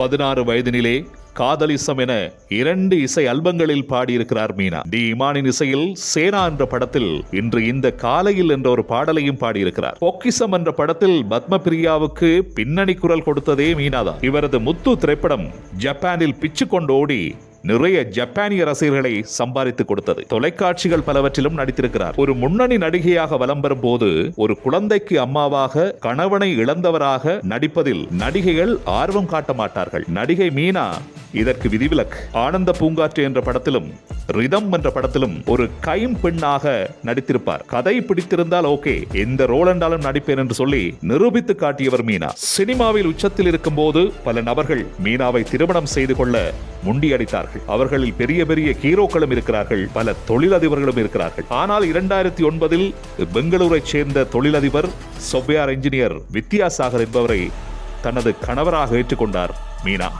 பதினாறு வயதினிலே காதலிசம் என இரண்டு இசை அல்பங்களில் பாடியிருக்கிறார் மீனா. டி. இமானின் இசையில் சேனா என்ற படத்தில் இன்று இந்த காலையில் என்ற ஒரு பாடலையும் பாடியிருக்கிறார். பொக்கிசம் என்ற படத்தில் பத்மபிரியாவுக்கு பின்னணி குரல் கொடுத்ததே மீனாதான். இவரது முத்து திரைப்படம் ஜப்பானில் பிச்சு கொண்டு ஓடி நிறைய ஜப்பானிய ரசிகர்களை சம்பாதித்து கொடுத்தது. தொலைக்காட்சிகள் பலவற்றிலும் நடித்திருக்கிறார். ஒரு முன்னணி நடிகையாக வலம் வரும் போது ஒரு குழந்தைக்கு அம்மாவாக கணவனை இழந்தவராக நடிப்பதில் நடிகைகள் ஆர்வம் காட்ட மாட்டார்கள். நடிகை மீனா இதற்கு விதிவிலக்கு. ஆனந்த பூங்காற்று என்ற படத்திலும் ரிதம் என்ற படத்திலும் ஒரு கைம் பெண்ணாக நடித்திருப்பார். கதை பிடித்திருந்தால் ஓகே எந்த ரோல் என்றாலும் நடிப்பேன் என்று சொல்லி நிரூபித்து காட்டியவர் மீனா. சினிமாவில் உச்சத்தில் இருக்கும் போது பல நபர்கள் மீனாவை திருமணம் செய்து கொள்ள முண்டியடித்தார்கள் அவர்களில் பெரிய பெரிய ஹீரோக்களும் இருக்கிறார்கள். பல தொழிலதிபர்களும் இருக்கிறார்கள். ஆனால் இரண்டாயிரத்தி ஒன்பதில் பெங்களூரை சேர்ந்த தொழிலதிபர் சொவ்யார் என்ஜினியர் வித்யாசாகர் என்பவரை தனது கணவராக ஏற்றுக்கொண்டார் மீனா.